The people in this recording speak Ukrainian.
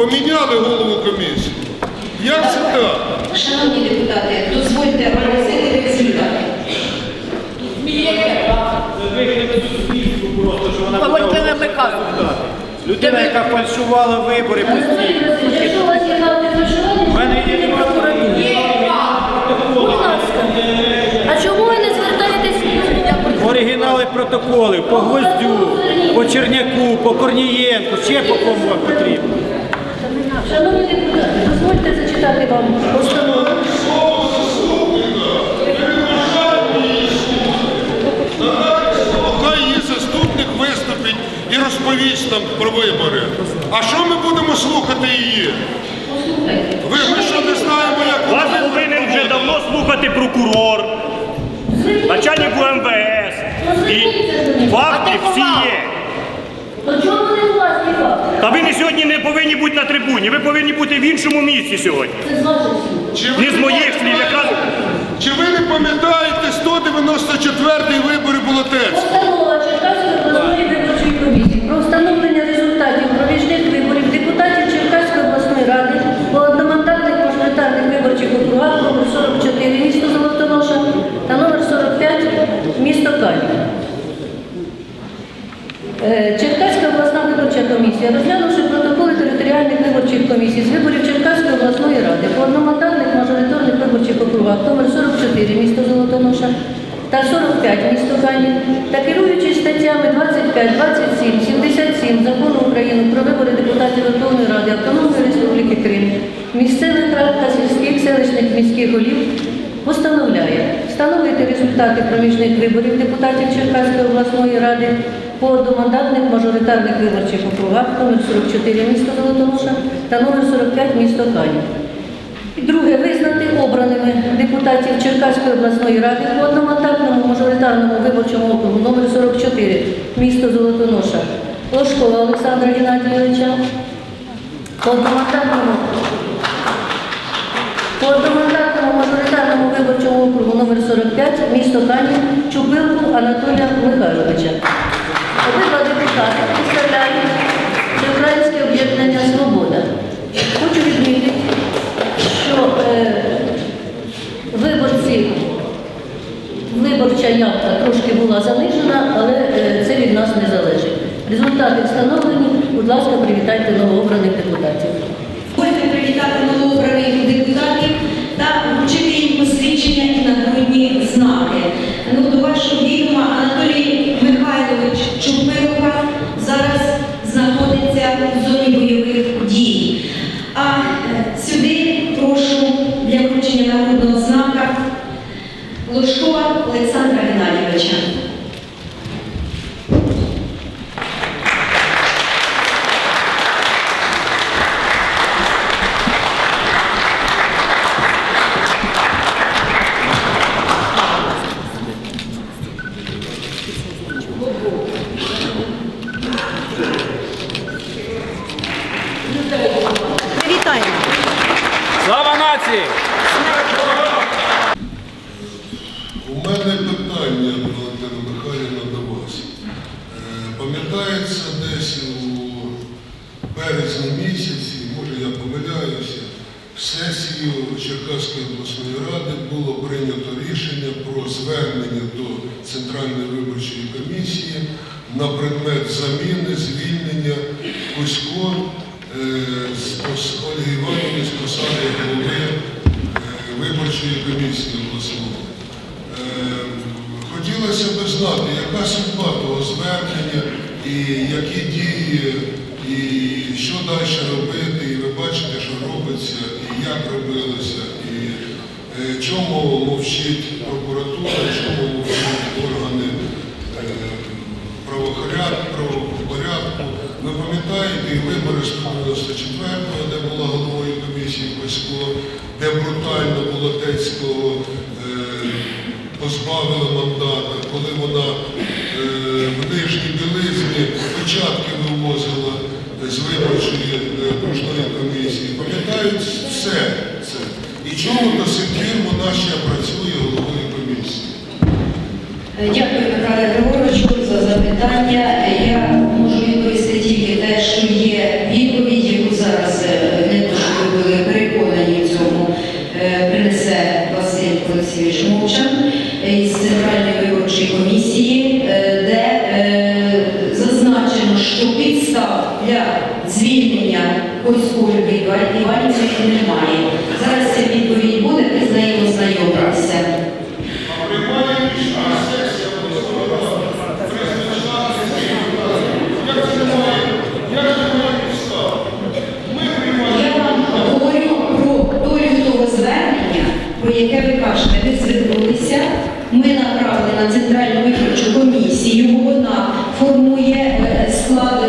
Поміняли голову комісії. Як це так? Шановні депутати, дозвольте оголосити результати. Говорите на МК. Людина, яка фальшувала вибори постійно. У мене є прокуратура. А чому ви не звертаєтесь? Оригінали протоколів по Гвоздю, по Черняку, по Корнієнку, ще по кому вам потрібно. Шановні депутати, дозвольте зачитати вам постанову. Хай її заступник виступить і розповість нам про вибори. А що ми будемо слухати її? Ви ми що не знаємо, як Вас повинен вже давно слухати прокурор, начальник МВС. І факти всі є. То чому не власні факти? Та ви не сьогодні не повинні бути на трибуні, ви повинні бути в іншому місці сьогодні. Це з ваших слів. Чи ви Не з моїх слів, якраз Чи ви не пам'ятаєте 194-й вибори Болотецька? Постанова Черкаської обласної виборчої комісії про встановлення результатів проміжних виборів депутатів Черкаської обласної ради по одномандатних мажоритарних виборчих округах номер 44 місто Золотоноша та номер 45 місто Калів. Комісія, розглянувши протоколи територіальних виборчих комісій з виборів Черкаської обласної ради по одномандатних мажоритарних виборчих округах номер 44 місто Золотоноша та 45 місто Канів та керуючись статтями 25, 27, 77 Закону України про вибори депутатів Верховної Ради Автономної Республіки Крим, місцевих рад та сільських селищних міських голів постановляє встановити результати проміжних виборів депутатів Черкаської обласної ради по одномандатних мажоритарних виборчих округах номер 44 місто Золотоноша та номер 45 місто Канів. Друге, визнати обраними депутатів Черкаської обласної ради по одномандатному мажоритарному виборчому округу номер 44 місто Золотоноша. Ложкова Олександра Геннадійовича. По одномандатному. По одномандатному мажоритарному виборчому округу номер 45 місто Канів Чупилку Анатолія Михайловича. Обидва депутати представляють Всеукраїнське об'єднання Свобода. Хочу відмітити, що е, виборці, виборча явка трошки була занижена, але е, це від нас не залежить. Результати встановлені. Будь ласка, привітайте новообраних депутатів. Слава нації! У мене питання, Валентина Михайлівна, до вас. Е, Пам'ятається, десь у березні місяці, може я помиляюся, в сесію Черкаської обласної ради було прийнято рішення про звернення до Центральної виборчої комісії на предмет заміни, звільнення Кузько Ольги Іванівни з посади голови е, виборчої комісії обласної. Е, Хотілося б знати, яка судьба того звернення і які дії, і що далі робити, і ви бачите, що робиться, і як робилося, і е, чому мовчить прокуратура, чому мовчать органи е, правопорядку, правопорядку. Ви вибори 194-го, де була головою комісії Косько, де брутально Болотецького е, позбавили мандата, коли вона е, в нижній білизні печатки вивозила з виборчої е, окружної комісії. Пам'ятають все це. І чому до сих пір вона ще працює головою комісії? Ось Ольги Іванівни немає. Зараз ця відповідь буде, ви з нею рішення? Ми приймаємо. Я вам говорю про долю того звернення, про яке ви кажете, ви звернулися. Ми направили на центральну виборчу комісію, вона формує е, склад